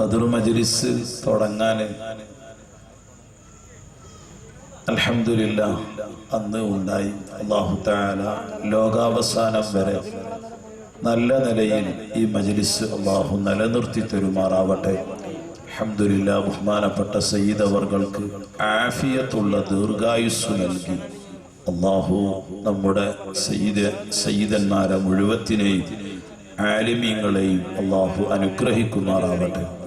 ബദർ മജ്ലിസ് തുടങ്ങാൻ അലഹമില്ല അന്ന് ഉണ്ടായി. അള്ളാഹു താല ലോകാവസാനം വരെ നല്ല നിലയിൽ ഈ മജ്ലിസ് അള്ളാഹു നിലനിർത്തി തരുമാറാവട്ടെ. അൽഹംദുലില്ലാ ബഹുമാനപ്പെട്ട സയ്യിദ് അവർക്ക് ആഫിയത്തുള്ള ദീർഘായുസ് നൽകി. അള്ളാഹു നമ്മുടെ സയ്യിദ് സയ്യിദന്മാരെ മുഴുവത്തിനെയും ആലിമീങ്ങളെയും അള്ളാഹു അനുഗ്രഹിക്കുമാറാവട്ടെ.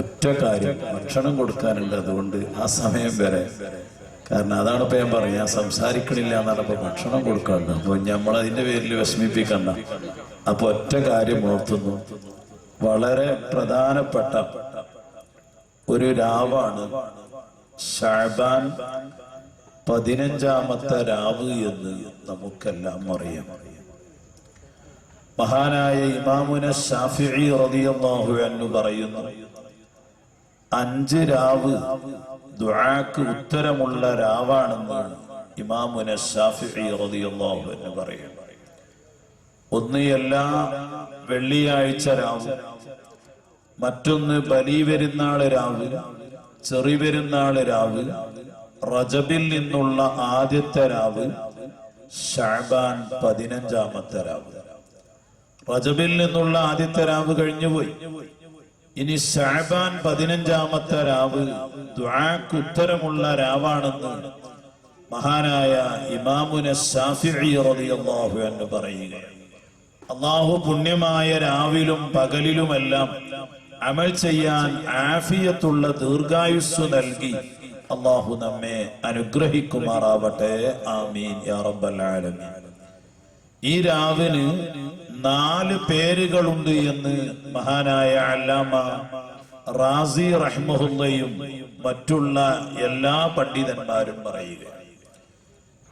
ഒറ്റ കാര്യം ഭക്ഷണം കൊടുക്കാനുണ്ട് അതുകൊണ്ട് ആ സമയം വരെ. കാരണം അതാണ് ഇപ്പൊ ഞാൻ പറയാം ഞാൻ സംസാരിക്കണില്ല എന്നാണ് ഇപ്പൊ ഭക്ഷണം കൊടുക്കാണ്ട്. അപ്പൊ നമ്മൾ അതിന്റെ പേരിൽ വിഷമിപ്പിക്കണ്ട. അപ്പൊ ഒറ്റ കാര്യം ഓർത്തുന്നു വളരെ പ്രധാനപ്പെട്ട ഒരു രാവാണ് ഷാബാൻ പതിനഞ്ചാമത്തെ രാവ് എന്ന് നമുക്കെല്ലാം അറിയാം. മഹാനായ ഇമാമുന ഷാഫി റളിയല്ലാഹു അൻഹു പറയുന്നു അഞ്ച് രാവ് ദുആക്ക് ഉത്തരമുള്ള രാവാണെന്ന് ഇമാമുന ഷാഫിഇ റളിയല്ലാഹു അൻഹു പറയുന്നു. ഒന്ന് എല്ലാ വെള്ളിയാഴ്ച രാവ് മറ്റൊന്ന് ബലി പെരുന്നാൾ രാവ് ചെറി പെരുന്നാൾ രാവ് റജബിൽ നിന്നുള്ള ആദ്യത്തെ രാവ് ഷാബാൻ പതിനഞ്ചാമത്തെ രാവ്. റജബിൽ നിന്നുള്ള ആദ്യത്തെ രാവ് കഴിഞ്ഞുപോയി. ഇനി ഷാബാൻ പതിനഞ്ചാമത്തെ രാവ് ഉത്തരമുള്ള രാവാണെന്ന് മഹാനായ ഇമാമുന റളിയല്ലാഹു അൻഹു പറയുകയാണ്. അള്ളാഹു പുണ്യമായ രാവിലും പകലിലുമെല്ലാം അമൽ ചെയ്യാൻ ആഫിയത്തുള്ള ദീർഘായുസ് നൽകി അള്ളാഹു നമ്മെ അനുഗ്രഹിക്കുമാറാവട്ടെ. ആമീൻ. യാ റബ്ബൽ ആലമീൻ. ഈ രാവിന് നാല് പേരുകളുണ്ട് എന്ന് മഹാനായ അല്ലാമ റാസി റഹ്മുല്ലയും മറ്റുള്ള എല്ലാ പണ്ഡിതന്മാരും പറയുക.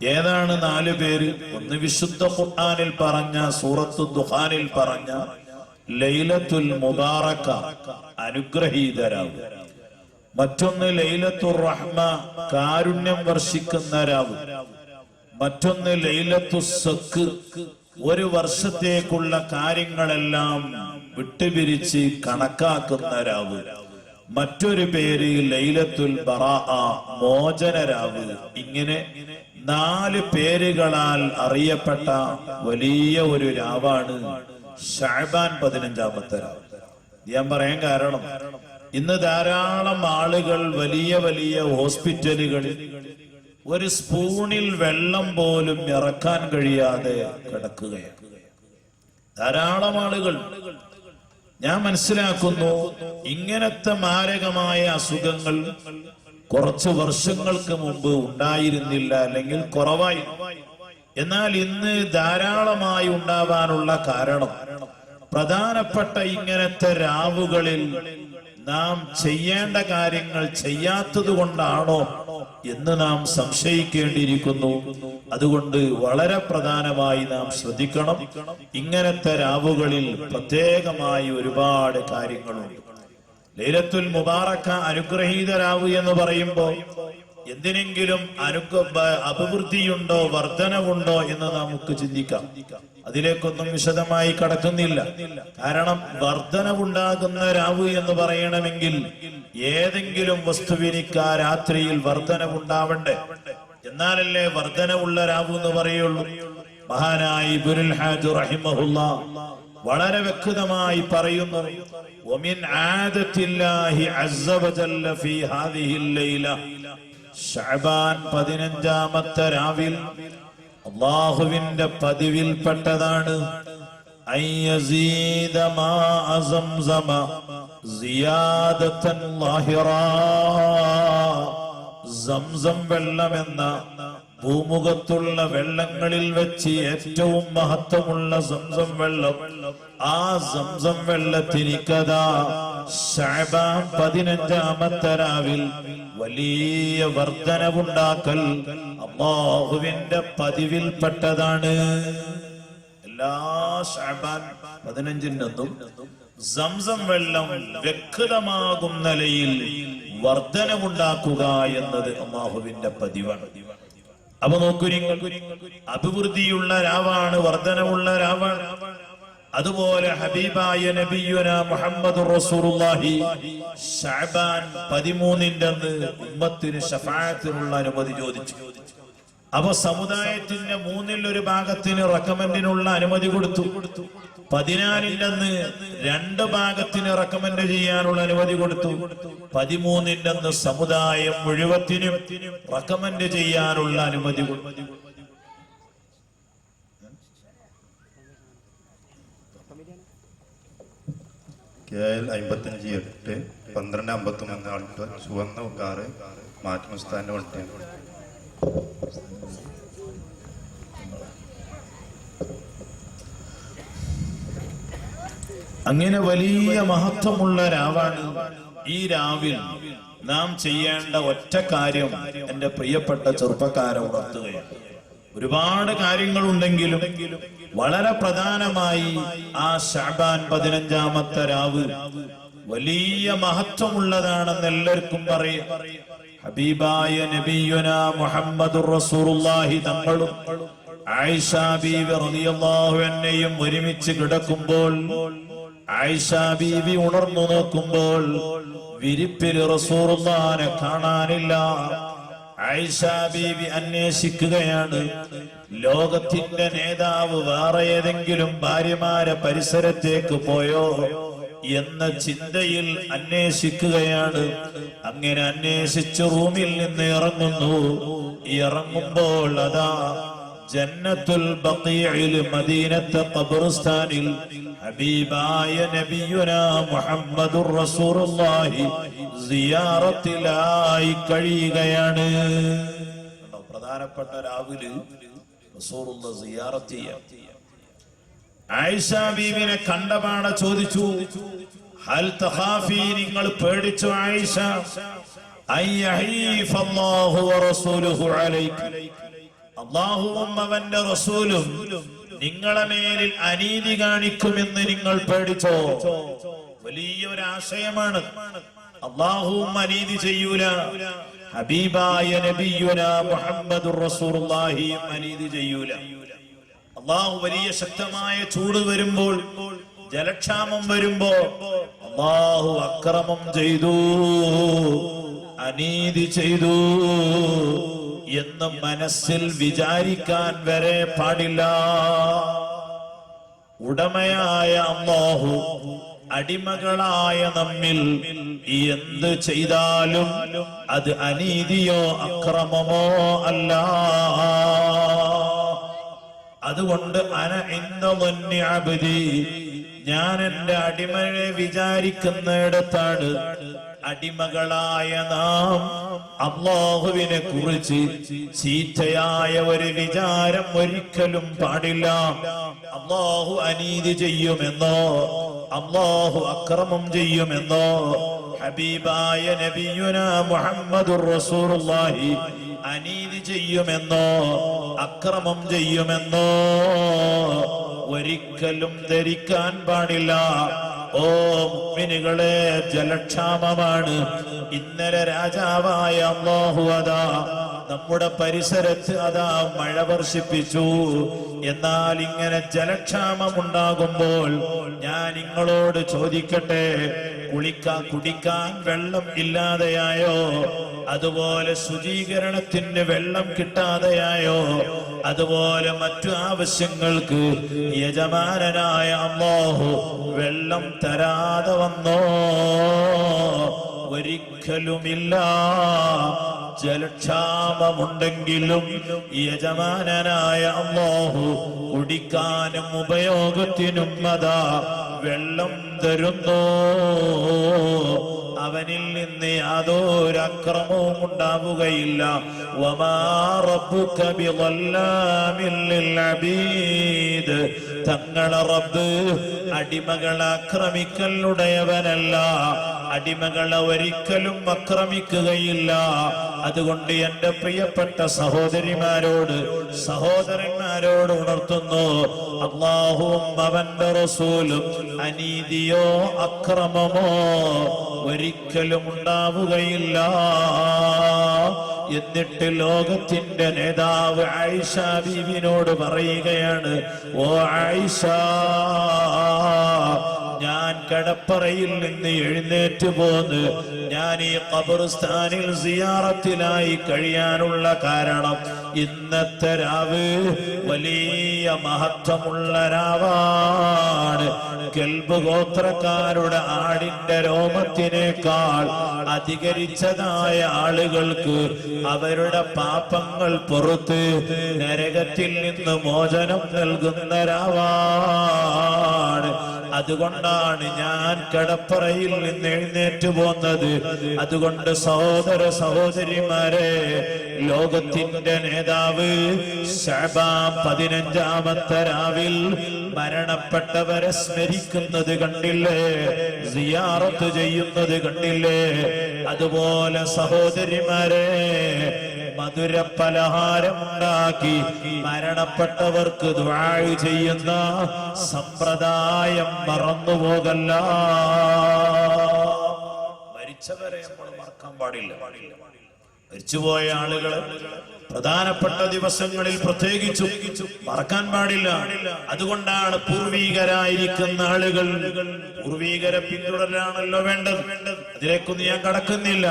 ഏതാണ് നാല് പേര്? ഒന്ന് വിശുദ്ധ ഖുർആനിൽ പറഞ്ഞ സൂറത്തു ദുഹാനിൽ പറഞ്ഞ ലൈലത്തുൽ മുബാറക്ക അനുഗ്രഹീതരാവ്. മറ്റൊന്ന് ലൈലത്തുർ റഹ്മ കാരുണ്യം വർഷിക്കുന്ന രാവ് മറ്റൊന്ന് ലൈലത്തു സക്ക് ഒരു വർഷത്തേക്കുള്ള കാര്യങ്ങളെല്ലാം വിട്ടുപിരിച്ച് കണക്കാക്കുന്ന രാവ്. മറ്റൊരു പേര് ലൈലത്തുൽ ബറാ മോചന രാവ്. ഇങ്ങനെ നാല് പേരുകളാൽ അറിയപ്പെട്ട വലിയ ഒരു രാവാണ് ഷാബാൻ പതിനഞ്ചാമത്തെ രാവ്. ഞാൻ പറയാൻ കാരണം ഇന്ന് ധാരാളം ആളുകൾ വലിയ വലിയ ഹോസ്പിറ്റലുകളിൽ ഒരു സ്പൂണിൽ വെള്ളം പോലും ഇറക്കാൻ കഴിയാതെ കിടക്കുകയാണ്. ധാരാളം ആളുകൾ. ഞാൻ മനസ്സിലാക്കുന്നു ഇങ്ങനത്തെ മാരകമായ അസുഖങ്ങൾ കുറച്ച് വർഷങ്ങൾക്ക് മുമ്പ് ഉണ്ടായിരുന്നില്ല അല്ലെങ്കിൽ കുറവായി. എന്നാൽ ഇന്ന് ധാരാളമായി ഉണ്ടാവാനുള്ള കാരണം പ്രധാനപ്പെട്ട ഇങ്ങനത്തെ രാവുകളിൽ നാം ചെയ്യേണ്ട കാര്യങ്ങൾ ചെയ്യാത്തത് കൊണ്ടാണോ എന്ന് നാം സംശയിക്കേണ്ടിയിരിക്കുന്നു. അതുകൊണ്ട് വളരെ പ്രധാനമായി നാം ശ്രദ്ധിക്കണം. ഇങ്ങനത്തെ രാവുകളിൽ പ്രത്യേകമായി ഒരുപാട് കാര്യങ്ങളുണ്ട്. ലൈലത്തുൽ മുബാറക്ക അനുഗ്രഹീത രാവ് എന്ന് പറയുമ്പോ എന്തിനെങ്കിലും അനുക അഭിവൃദ്ധിയുണ്ടോ വർധനവുണ്ടോ എന്ന് നമുക്ക് ചിന്തിക്കാം. അതിലേക്കൊന്നും വിശദമായി കടക്കുന്നില്ല. കാരണം വർധനവുണ്ടാകുന്ന രാവ് എന്ന് പറയണമെങ്കിൽ ഏതെങ്കിലും വസ്തുവിനിക്ക് ആ രാത്രിയിൽ വർധനവുണ്ടാവണ്ടേ? എന്നാലല്ലേ വർധനവുള്ള രാവ് എന്ന് പറയുള്ളൂ. മഹാനായ ഇബുൽ ഹാജു റഹിമഹുല്ല വളരെ വ്യക്തമായി പറയുന്നു ഒമിൻ ആദത്തില്ലാഹി അസ്സ വജല്ല ഫീ ഹാദിഹിൽ ലൈല. ഷഅബാൻ പതിനഞ്ചാമത്തെ രാവിൽ അള്ളാഹുവിന്റെ പതിവിൽപ്പെട്ടതാണ്. സംസം വെള്ളം എന്ന ഭൂമുഖത്തുള്ള വെള്ളങ്ങളിൽ വെച്ച് ഏറ്റവും മഹത്വമുള്ള സംസം വെള്ളം. ആ സംസം വെള്ളത്തിനിക്കഥ ഷാബാം പതിനഞ്ചാമത്തെ രാവിൽ വലിയ വർധനവുണ്ടാക്കൽ അള്ളാഹുവിന്റെ പതിവിൽപ്പെട്ടതാണ്. എല്ലാ ഷാബാൻ പതിനഞ്ചിൽ സംസം വെള്ളം വ്യക്തമാകും നിലയിൽ വർധനമുണ്ടാക്കുക എന്നത് അമ്മാഹുവിന്റെ പതിവാണ്. അപ്പൊ നോക്കൂ നിങ്ങൾ. അഭിവൃദ്ധിയുള്ള രാവാണ് വർധനമുള്ള രാവാണ്. അതുപോലെ ഹബീബായ നബിയുന മുഹമ്മദ് റസൂറുല്ലാഹി ഷഅബാൻ പതിമൂന്നിന്റെ അന്ന് ഉമ്മത്തിന് ഷഫായത്തിനുള്ള അനുമതി ചോദിച്ചു. അപ്പൊ സമുദായത്തിന്റെ മൂന്നിൽ ഒരു ഭാഗത്തിന് റെക്കമെന്റിനുള്ള അനുമതി കൊടുത്തു. പതിനാലിന്റെ അന്ന് രണ്ട് ഭാഗത്തിന് റെക്കമെൻഡ് ചെയ്യാനുള്ള അനുമതി കൊടുത്തു. പതിമൂന്നിന്റെന്ന് സമുദായം മുഴുവത്തിനും റെക്കമെൻഡ് ചെയ്യാനുള്ള അനുമതി കൊടുത്തു. കെ എൽ അമ്പത്തഞ്ച് എട്ട് പന്ത്രണ്ട് അമ്പത്തൊന്ന് ആൾട്ട് ചുവന്ന കാറ് മാറ്റുമസ്ഥാന്റെ വണ്ടിയാണ്. അങ്ങനെ വലിയ മഹത്വമുള്ള രാവാണ് ഈ രാവിൽ നാം ചെയ്യേണ്ട ഒറ്റ കാര്യം എന്റെ പ്രിയപ്പെട്ട ചെറുപ്പക്കാരെ ഉണർത്തുകയാണ്. ഒരുപാട് കാര്യങ്ങളുണ്ടെങ്കിലും വളരെ പ്രധാനമായി ആ ഷാബാൻ പതിനഞ്ചാമത്തെ രാവ് വലിയ മഹത്വമുള്ളതാണെന്ന് എല്ലാവർക്കും പറയാം. ഹബീബായ നബിയുന മുഹമ്മദ് റസൂറുല്ലാഹി തങ്ങളും ആയിഷ റളിയല്ലാഹു അൻഹയും ഒരുമിച്ച് കിടക്കുമ്പോൾ ആയിഷ ബീവി ഉണർന്നു നോക്കുമ്പോൾ വിരിപ്പിൽ റസൂർമാനെ കാണാനില്ല. ആയിഷ ബീവി അന്വേഷിക്കുകയാണ്. ലോകത്തിന്റെ നേതാവ് വേറെ ഏതെങ്കിലും ഭാര്യമാരെ പരിസരത്തേക്ക് പോയോ എന്ന ചിന്തയിൽ അന്വേഷിക്കുകയാണ്. അങ്ങനെ അന്വേഷിച്ച് റൂമിൽ നിന്ന് ഇറങ്ങുന്നു. ഇറങ്ങുമ്പോൾ അതാ ജന്നത്തുൽ ബഖീഇൽ മദീനത്തെ ഖബർസ്ഥാനിൽ ഹബീബായ നബിയുന മുഹമ്മദുർ റസൂലുള്ളാഹി സിയാറത്തിലായി കഴിയുകയാണ്. പ്രധാനപ്പെട്ട രാവിലെ റസൂലുള്ള സിയാറത്ത് ചെയ്യാം. ബീവിനെ കണ്ടപാട ചോദിച്ചു ഹൽ തഖാഫി നിങ്ങൾ പേടിച്ചു ആയിഷ? അയ്യഹീഫ അല്ലാഹു വറസൂലുഹു അലൈക. അള്ളാഹുവും അവന്റെ റസൂലും നിങ്ങളെ മേലിൽ അനീതി കാണിക്കുമെന്ന് നിങ്ങൾ പേടിച്ചോ? വലിയ ഒരു ആശയമാണ് അള്ളാഹുവും അനീതി ചെയ്യൂല. ഹബീബായ നബിയുന മുഹമ്മദുർ റസൂലുള്ളാഹിയും അനീതി ചെയ്യൂല. അള്ളാഹു വലിയ ശക്തമായ ചൂട് വരുമ്പോൾ ജലക്ഷാമം വരുമ്പോ അള്ളാഹു അക്രമം ചെയ്തു അനീതി ചെയ്തു. എന്ന് മനസ്സിൽ വിചാരിക്കാൻ വരെ പാടില്ല. ഉടമയായ അമ്മോഹു അടിമകളായ നമ്മിൽ എന്ത് ചെയ്താലും അത് അനീതിയോ അക്രമമോ അല്ല. അതുകൊണ്ട് അന ഇന്ന അബദി ഞാൻ എന്റെ അടിമയെ വിചാരിക്കുന്നിടത്താണ് അടിമകളായ നാം അള്ളാഹുവിനെ കുറിച്ച് ചീറ്റയായ ഒരു വിചാരം ഒരിക്കലും പാടില്ല. അള്ളാഹു അനീതി ചെയ്യുമെന്നോ അള്ളാഹു അക്രമം ചെയ്യുമെന്നോ ഹബീബായ നബിയുന മുഹമ്മദുർ റസൂലുള്ളാഹി അനീതി ചെയ്യുമെന്നോ അക്രമം ചെയ്യുമെന്നോ ഒരിക്കലും ധരിക്കാൻ പാടില്ല. ഓ മുഅ്മിനുകളെ ജലക്ഷാമമാണ്. ഇന്നലെ രാജാവായ അതാ നമ്മുടെ പരിസരത്ത് അതാ മഴ വർഷിപ്പിച്ചു. എന്നാൽ ഇങ്ങനെ ജലക്ഷാമം ഉണ്ടാകുമ്പോൾ ഞാൻ നിങ്ങളോട് ചോദിക്കട്ടെ കുളിക്കാൻ കുടിക്കാൻ വെള്ളം ഇല്ലാതെയായോ? അതുപോലെ ശുചീകരണത്തിന് വെള്ളം കിട്ടാതെയായോ? അതുപോലെ മറ്റു ആവശ്യങ്ങൾക്ക് യജമാനനായ അമ്മോഹു വെള്ളം തരാതെ വന്നോ? ഒരിക്കലുമില്ല. ജലക്ഷാമമുണ്ടെങ്കിലും യജമാനനായ അള്ളാഹു കുടിക്കാനും ഉപയോഗത്തിനും അതാ വെള്ളം തരുന്നു. അവനിൽ നിന്ന് യാതൊരക്രമവും ഉണ്ടാവുകയില്ല. വമാ തങ്ങളെ റബ്ബ് അടിമകളെ ആക്രമിക്കലുടയവനല്ല അടിമകളെ ഒരിക്കലും ആക്രമിക്കുകയില്ല. അതുകൊണ്ട് എന്റെ പ്രിയപ്പെട്ട സഹോദരിമാരോട് സഹോദരന്മാരോട് ഉണർത്തുന്നു അള്ളാഹുവും അവന്റെ റസൂലും അനീതിയോ അക്രമമോ ഒരിക്കലും ഉണ്ടാവുകയില്ല. എന്നിട്ട് ലോകത്തിന്റെ നേതാവ് ആയിഷ ബീവിനോട് പറയുകയാണ് ഓ ആയിഷ ഞാൻ കടപ്പറയിൽ നിന്ന് എഴുന്നേറ്റ് പോന്ന് ഞാൻ ഈ ഖബർസ്ഥാനിൽ സിയാറത്തിലായി കഴിയാനുള്ള കാരണം ഇന്നത്തെ രാവ് വലിയ മഹത്വമുള്ള രാവാണ്. കെൽബ് ഗോത്രക്കാരുടെ ആടിന്റെ രോമത്തിനേക്കാൾ അധികരിച്ചതായ ആളുകൾക്ക് അവരുടെ പാപങ്ങൾ പുറത്ത് നരകത്തിൽ നിന്ന് മോചനം നൽകുന്ന രാവാണ് അതുകൊണ്ടാണ് ഞാൻ കടപ്പറയിൽ നിന്ന് എഴുന്നേറ്റ് പോന്നത്. അതുകൊണ്ട് സഹോദര സഹോദരിമാരെ ലോകത്തിന്റെ നേതാവ് പതിനഞ്ചാമത്തെ രാവിൽ മരണപ്പെട്ടവരെ സ്മരിക്കുന്നത് കണ്ടില്ലേ? സിയാറത്ത് ചെയ്യുന്നത് കണ്ടില്ലേ? അതുപോലെ സഹോദരിമാരെ മധുര പലഹാരമുണ്ടാക്കി മരണപ്പെട്ടവർക്ക് ദ്വാഴ് ചെയ്യുന്ന സമ്പ്രദായം മറന്നുപോകല്ല. മരിച്ചവരെ നമ്മൾ മറക്കാൻ പാടില്ല. മരിച്ചുപോയ ആളുകൾ പ്രധാനപ്പെട്ട ദിവസങ്ങളിൽ പ്രത്യേകിച്ചും മറക്കാൻ പാടില്ല. അതുകൊണ്ടാണ് പൂർവീകരായിരിക്കുന്ന ആളുകൾ പൂർവീകരെ പിന്തുടരാണല്ലോ വേണ്ടത്. അതിലേക്കൊന്നും ഞാൻ കടക്കുന്നില്ല.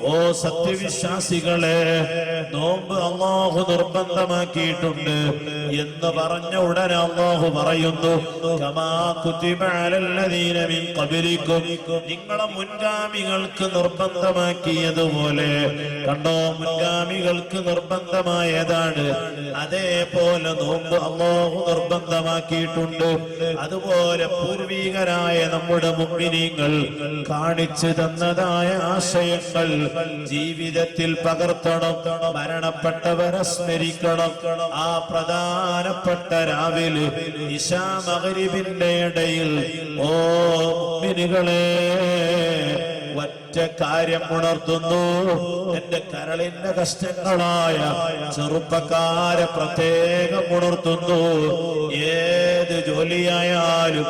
ഓ സത്യവിശ്വാസികളെ നോമ്പ് അള്ളാഹു നിർബന്ധമാക്കിയിട്ടുണ്ട്. എന്ന് പറഞ്ഞ ഉടനെ അള്ളാഹു പറയുന്നു നിങ്ങളെ മുൻഗാമികൾക്ക് നിർബന്ധമാക്കിയതുപോലെ കണ്ടോ മുൻഗാമികൾക്ക് നിർബന്ധമായതാണ്. അതേപോലെ നോമ്പ് അള്ളാഹു നിർബന്ധമാക്കിയിട്ടുണ്ട്. അതുപോലെ പൂർവീകരായ നമ്മുടെ മുമ്പിനീങ്ങൾ കാണിച്ചു തന്നതായ ആശയങ്ങൾ ജീവിതത്തിൽ പകർത്തണം മരണപ്പെട്ടവരെ സ്മരിക്കണം. ആ പ്രധാനപ്പെട്ട രാവിലെ ഇശാ മകരിവിന്റെ ഇടയിൽ ഓ മുഅ്മിനുകളെ ഒറ്റ കാര്യം ഉണർത്തുന്നു. എന്റെ കരളിന്റെ കഷ്ടങ്ങളായ ചെറുപ്പക്കാരെ പ്രത്യേകം ഉണർത്തുന്നു. ഏത് ജോലിയായാലും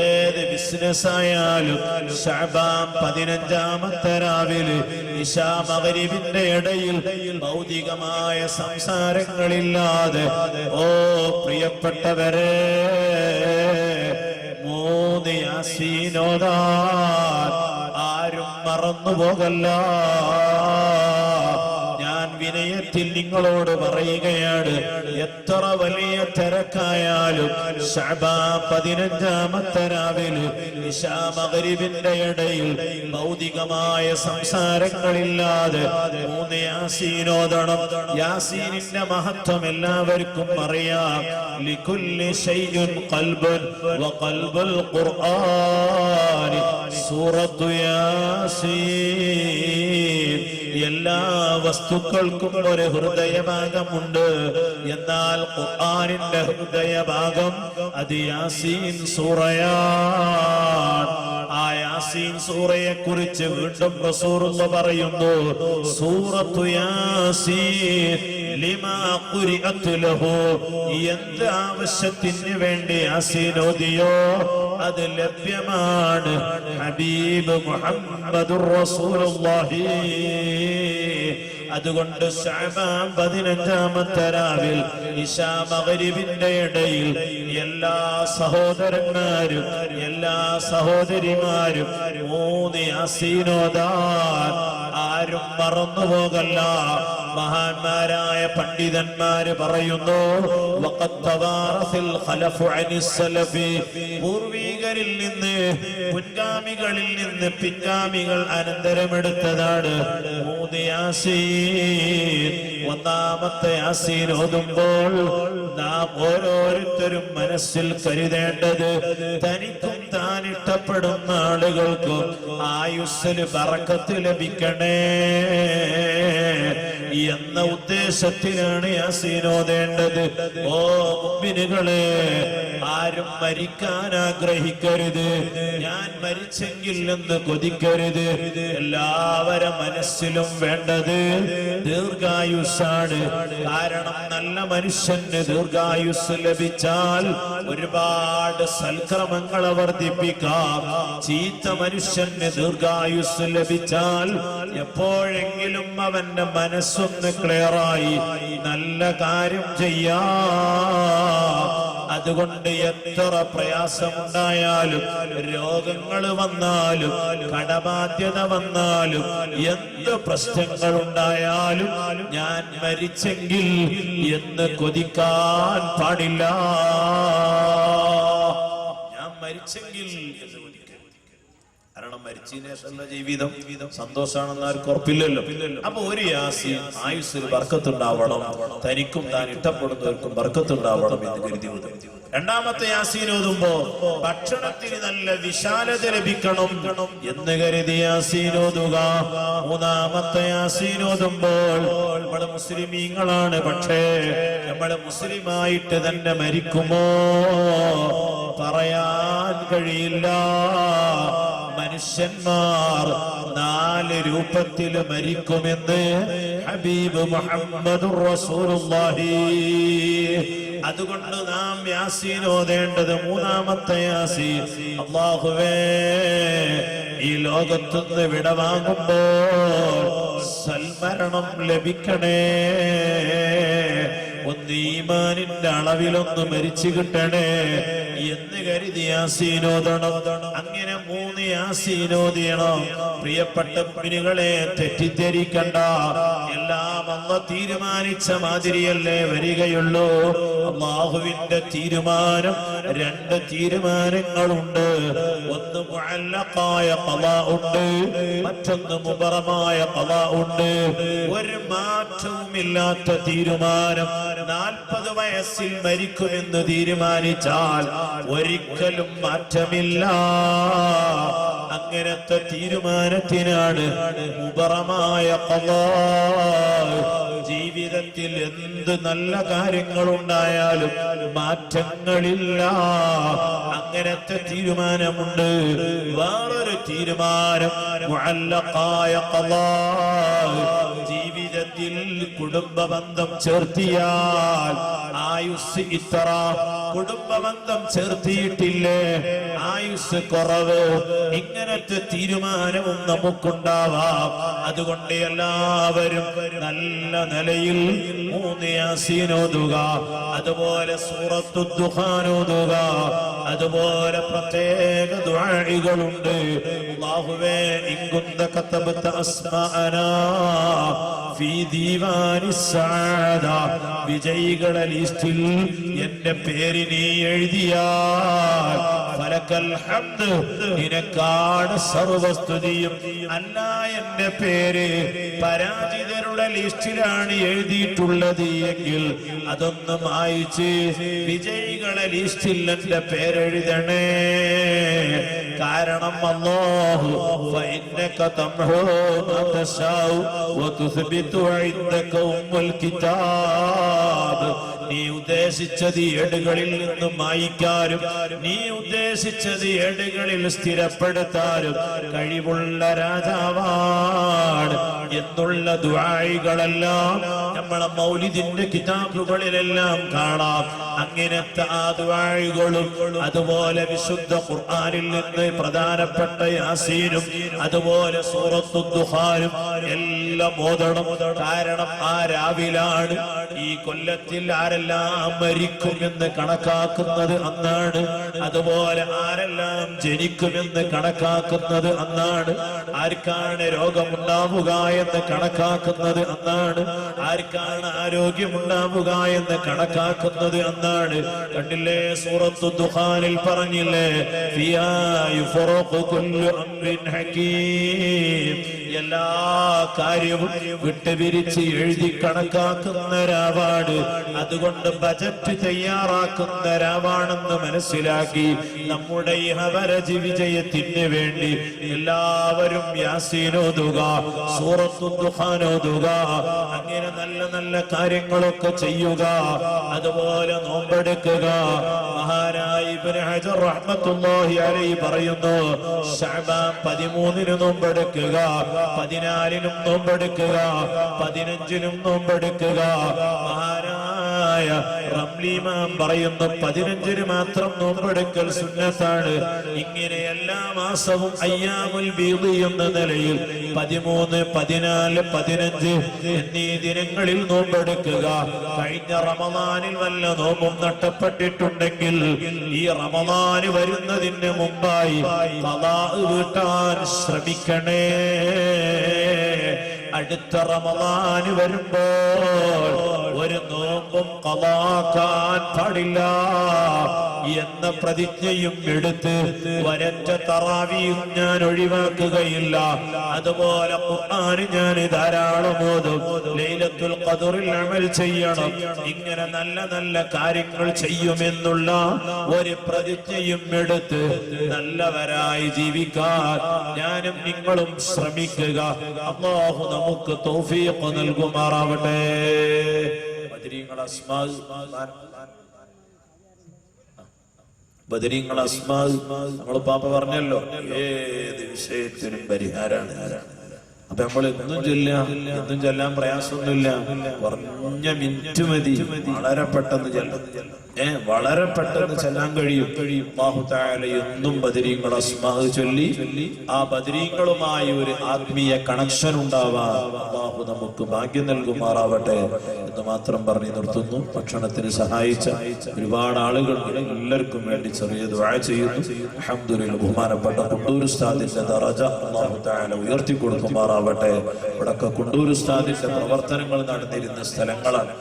ഏത് ബിസിനസ് ആയാലും ഷാബാം പതിനഞ്ചാമത്തെ രാവിലെ ഇശാ മകരിവിന്റെ ഇടയിൽ ഭൗതികമായ സംസാരങ്ങളില്ലാതെ ഓ പ്രിയപ്പെട്ടവരെ മൂന്ന് മറന്നു പോകല്ല വിനയത്തിൽ നിങ്ങളോട് പറയുകയാണ് എത്ര വലിയ തിരക്കായാലും പതിനഞ്ചാമത്തെ രാവിലെ നിശാമകരിവിന്റെ ഇടയിൽ ഭൗതികമായ സംസാരങ്ങളില്ലാതെ മൂന്ന് യാസീനോദണം യാസീനിന്റെ മഹത്വം എല്ലാവർക്കും അറിയാം. ലികുല്ലി ഷൈഉൻ ഖൽബുൻ വഖൽബുൽ ഖുർആൻ. സൂറത്തു യാസീൻ. എല്ലാ വസ്തുക്കൾക്കും ഒരു ഹൃദയഭാഗമുണ്ട്. എന്നാൽ ഖുർആനിന്റെ ഹൃദയഭാഗം അത് യാസീൻ സൂറയാണ്. ആ യാസീൻ സൂറയെ കുറിച്ച് വീണ്ടും റസൂറുള്ള പറയുന്നു സൂറത്തു യാസീൻ എന്ത് ആവശ്യത്തിന് വേണ്ടി യാസീൻ ഓതിയോ? അത് ലഭ്യമാണ്. ഹബീബ് മുഹമ്മദുർ റസൂലുള്ളാഹി. അതുകൊണ്ട് ശഅബാൻ പതിനഞ്ചാമത്തെ രാവിൽ ഇശാ മഗ്രിബിന്റെ ഇടയിൽ എല്ലാ സഹോദരന്മാരും എല്ലാ സഹോദരിമാരും മൂന്ന് യാസീനോദാൻ ആരും മറന്നു പോകല്ല. മഹാന്മാരായ പണ്ഡിതന്മാര് പറയുന്നു പൂർവീകരിൽ നിന്ന് മുൻഗാമികളിൽ നിന്ന് പിൻഗാമികൾ അനന്തരമെടുത്തതാണ്. ഒന്നാമത്തെ യാസീൻ ഓതുമ്പോൾ നാം ഓരോരുത്തരും മനസ്സിൽ കരുതേണ്ടത് തനിക്കും ഇഷ്ടപ്പെടുന്ന ആളുകൾക്ക് ആയുസ്സിൽ പറക്കത്ത് ലഭിക്കണേ എന്ന ഉദ്ദേശത്തിനാണ് യാസീൻ ഓതേണ്ടത് ഓ മുമ്പിനുകളെ ആരും മരിക്കാൻ ആഗ്രഹിക്കരുത്. ഞാൻ മരിച്ചെങ്കിൽ എന്ന് കൊതിക്കരുത്. എല്ലാവരും മനസ്സിലും വേണ്ടത് ദീർഘായുസ്സാണ്. കാരണം നല്ല മനുഷ്യന് ദീർഘായുസ് ലഭിച്ചാൽ ഒരുപാട് സൽക്രമങ്ങളെ വർദ്ധിപ്പിക്കാം. ചീത്ത മനുഷ്യന് ദീർഘായുസ് ലഭിച്ചാൽ എപ്പോഴെങ്കിലും അവന്റെ മനസ്സൊന്ന് ക്ലിയറായി നല്ല കാര്യം ചെയ്യാ. അതുകൊണ്ട് എത്ര പ്രയാസമുണ്ടായാലും രോഗങ്ങൾ വന്നാലും കടബാധ്യത വന്നാലും എന്ത് പ്രശ്നങ്ങൾ ഉണ്ടായാലും ഞാൻ മരിച്ചെങ്കിൽ എന്ന് കൊതിക്കാൻ പാടില്ല. മരിച്ചെങ്കിൽ കാരണം മരിച്ചതിന് ജീവിതം സന്തോഷമാണെന്ന് ആർക്കും ഉറപ്പില്ലല്ലോ. അപ്പൊ ഒരു യാസി ആയുസ്സിൽ വർക്കത്തുണ്ടാവണം തനിക്കും താൻ ഇഷ്ടപ്പെടുന്നവർക്കും വർക്കത്തുണ്ടാവണം എന്ന് കരുതി. രണ്ടാമത്തെ യാസീൻ ഓതുമ്പോ ഭക്ഷണത്തിന് നല്ല വിശാലത ലഭിക്കണം എന്ന് കരുതി യാസീൻ ഓതുക. മൂന്നാമത്തെ യാസീൻ ഓതുമ്പോൾ നമ്മൾ മുസ്ലിമീങ്ങളാണ് പക്ഷേ നമ്മൾ മുസ്ലിമായിട്ട് തന്നെ മരിക്കുമോ? പറയാൻ കഴിയില്ല. മനുഷ്യന്മാർ നാല് രൂപത്തിൽ മരിക്കുമെന്ന് ഹബീബ് മുഹമ്മദ് റസൂലുള്ളാഹി. അതുകൊണ്ട് നാം യാസീൻ ഓതേണ്ടത് മൂന്നാമത്തെ യാസീൻ. അള്ളാഹുവേ ഈ ലോകത്തുനിന്ന് വിടവാങ്ങുമ്പോൾ സൽമരണം ലഭിക്കണേ. ഒന്ന് ഈമാനിന്റെ അളവിലൊന്ന് മരിച്ചു കിട്ടണേ. എന്ന് കരുതി യാസീനോദണം അങ്ങനെ മൂന്ന് യാസീനോദിയണം പ്രിയപ്പെട്ട പിന്നുകളെ തെറ്റിദ്ധരിക്കണ്ട. എല്ലാം അമ്മ തീരുമാനിച്ച മാതിരിയല്ലേ വരികയുള്ളൂ. അള്ളാഹുവിന്റെ തീരുമാനം രണ്ട് തീരുമാനങ്ങളുണ്ട്. ഒന്ന് മുഅല്ലഖായ ഖളാ ഉണ്ട് മറ്റൊന്ന് മുബറമായ ഖളാ ഉണ്ട്. ഒരു മാറ്റവുമില്ലാത്ത തീരുമാനം നാൽപ്പത് വയസ്സിൽ മരിക്കുമെന്ന് തീരുമാനിച്ചാൽ ഒരിക്കലും മാറ്റമില്ല. അങ്ങനത്തെ തീരുമാനത്തിനാണ് ഖളാ ജീവിതത്തിൽ എന്ത് നല്ല കാര്യങ്ങളുണ്ടായാലും മാറ്റങ്ങളില്ല. അങ്ങനത്തെ തീരുമാനമുണ്ട്. വേറൊരു തീരുമാനം മുഅല്ലഖായ ജീവിതത്തിൽ കുടുംബബന്ധം ചേർത്തിയാൽ ആയുസ് ഇത്ര. കുടുംബബന്ധം ചേർത്തിയിട്ടില്ലേ ആയുസ് കുറവ്. ഇങ്ങനത്തെ തീരുമാനവും നമുക്കുണ്ടാവാം. അതുകൊണ്ട് എല്ലാവരും നല്ല നിലയിൽ മൂന്ന് അതുപോലെ സൂറത്തു ദുഹാനോതുക അതുപോലെ പ്രത്യേക ദുആഇകളുണ്ട്. അല്ലാഹുവേ ഇങ്കുന്ത കത്തബത്ത അസ്മാഅനാ ഫീ വിജയികളുടെ ലിസ്റ്റിൽ എന്റെ പേര് നീ എഴുതിയാൽ ഫലക്കൽ ഹംദ് നിനക്കാണ് സർവസ്തുതിയും. അല്ല എന്റെ പേര് പരാജിതരുടെ ലിസ്റ്റിലാണ് എഴുതിയിട്ടുള്ളത് എങ്കിൽ അതൊന്ന് മായിച്ച് വിജയികളെ ലിസ്റ്റിൽ എന്റെ പേരെഴുതണേ. കാരണം അല്ലാഹു فإنك تمحو ما تشاء وتثبت عندك أم الكتاب നീ ഉദ്ദേശിച്ചത് ഏടുകളിൽ നിന്നും മായിക്കാനും നീ ഉദ്ദേശിച്ചത് ഏടുകളിൽ സ്ഥിരപ്പെടുത്താനും കഴിവുള്ള രാജാവാണ് എന്നുള്ള ദുആയികളെല്ലാം നമ്മളെ മൗലിദിന്റെ കിതാബുകളിലെല്ലാം കാണാം. അങ്ങനത്തെ ആ ദുആയികളും അതുപോലെ വിശുദ്ധ ഖുർആനിൽ നിന്ന് പ്രധാനപ്പെട്ട യാസീനും അതുപോലെ സൂറത്തു ദുഹാനും എല്ലാം ഓതണം. കാരണം ആ രാവിലാണ് ഈ കൊല്ലത്തിൽ ആരെല്ലാം മരിക്കുമെന്ന് കണക്കാക്കുന്നത് അന്നാണ്. അതുപോലെ ആരെല്ലാം ജനിക്കുമെന്ന് കണക്കാക്കുന്നത് അന്നാണ്. ആർക്കാണ് രോഗമുണ്ടാവുക എന്ന് കണക്കാക്കുന്നത് അന്നാണ്. ആർക്കാണ് ആരോഗ്യമുണ്ടാവുക എന്ന് കണക്കാക്കുന്നത് എന്നാണ് കണ്ടില്ലേ? സൂറത്തു ദുഹാനിൽ പറഞ്ഞില്ലേ? ഫിയാ യുഫറഖു ഹകീം. എല്ലാ കാര്യവും വിട്ടുപിരിച്ച് എഴുതി കണക്കാക്കുന്ന രാവാണ്. അതുകൊണ്ട് ബജറ്റ് തയ്യാറാക്കുന്ന രാവാണെന്ന് മനസ്സിലാക്കി നമ്മുടെ ഈ ഹവരജി വിജയത്തിന് വേണ്ടി എല്ലാവരും യാസീനോതുക സൂറത്തു ദുഹാനോതുക അങ്ങനെ നല്ല നല്ല കാര്യങ്ങളൊക്കെ ചെയ്യുക അതുപോലെ നോമ്പെടുക്കുക. മഹാനായ പറയുന്നു പതിമൂന്നിന് നോമ്പെടുക്കുക പതിനാലിനും നോമ്പെടുക്കുക പതിനഞ്ചിനും നോമ്പെടുക്കുക മഹാനായ റംലിമാൻ പറയുന്നു പതിനഞ്ചിന് മാത്രം നോമ്പെടുക്കൽ സുന്നത്താണ്. ഇങ്ങനെ എല്ലാ മാസവും അയ്യാമുൽ ബീദി എന്ന നിലയിൽ പതിമൂന്ന് പതിനാല് പതിനഞ്ച് എന്നീ ദിനങ്ങളിൽ നോമ്പെടുക്കുക. കഴിഞ്ഞ റമദാനിൽ വല്ല നോമ്പും നട്ടപ്പെട്ടിട്ടുണ്ടെങ്കിൽ ഈ റമദാന് വരുന്നതിന് മുമ്പായി വീട്ടാൻ ശ്രമിക്കണേ. അടുത്ത റമദാന് വരുമ്പോൾ ഒരു നോമ്പും കളാക്കാൻ പാടില്ല എന്ന പ്രതിജ്ഞയും എടുത്ത് വരറ്റ തറാവിയും ഞാൻ ഒഴിവാക്കുകയില്ല. അതുപോലെ ഖുർആൻ ഞാൻ ധാരാളം ലൈലത്തുൽ ഖദറിൽ അമൽ ചെയ്യണം. ഇങ്ങനെ നല്ല നല്ല കാര്യങ്ങൾ ചെയ്യുമെന്നുള്ള ഒരു പ്രതിജ്ഞയും എടുത്ത് നല്ലവരായി ജീവിക്കാൻ ഞാനും നിങ്ങളും ശ്രമിക്കുക. അള്ളാഹു തൗഫീഖ് നൽകുമാറാവട്ടെ. ബദരീങ്ങൾ അസ്മാ നമ്മൾ പാപ്പ പറഞ്ഞല്ലോ ഏത് വിഷയത്തിനും പരിഹാരമാണ് അപ്പൊ നമ്മൾ എന്നും ചൊല്ലാം എന്നും ചൊല്ലാൻ പ്രയാസമൊന്നുമില്ല. കുറഞ്ഞ മിനിറ്റ് മതി. വളരെ പെട്ടെന്ന് ചെല്ലാം ഏ വളരെ പെട്ടെന്ന് ചെല്ലാൻ കഴിയും. കഴിയും ബാഹുത്തായാല എന്നും ബദരീങ്ങൾ അസ്മാഹ് ചൊല്ലി ആ ബദരീങ്ങളുമായി ഒരു ആത്മീയ കണക്ഷൻ ഉണ്ടാവാൻ ബാഹു നമുക്ക് ഭാഗ്യം നൽകുമാറാവട്ടെ എന്ന് മാത്രം പറഞ്ഞു നിർത്തുന്നു. ഭക്ഷണത്തിന് സഹായിച്ച ഒരുപാട് ആളുകൾ എല്ലാവർക്കും വേണ്ടി ചെറിയ ദ്വാ ചെയ്യുന്നു. അഹമ്മദുലിൽ ബഹുമാനപ്പെട്ട കുണ്ടൂർ ഉസ്താദിന്റെ ദറജ അള്ളാഹു ഉയർത്തി കൊടുക്കുമാറാവട്ടെ ഇവിടൊക്കെ കുണ്ടൂർ ഉസ്താദിന്റെ പ്രവർത്തനങ്ങൾ നടന്നിരുന്ന സ്ഥലങ്ങളാണ്.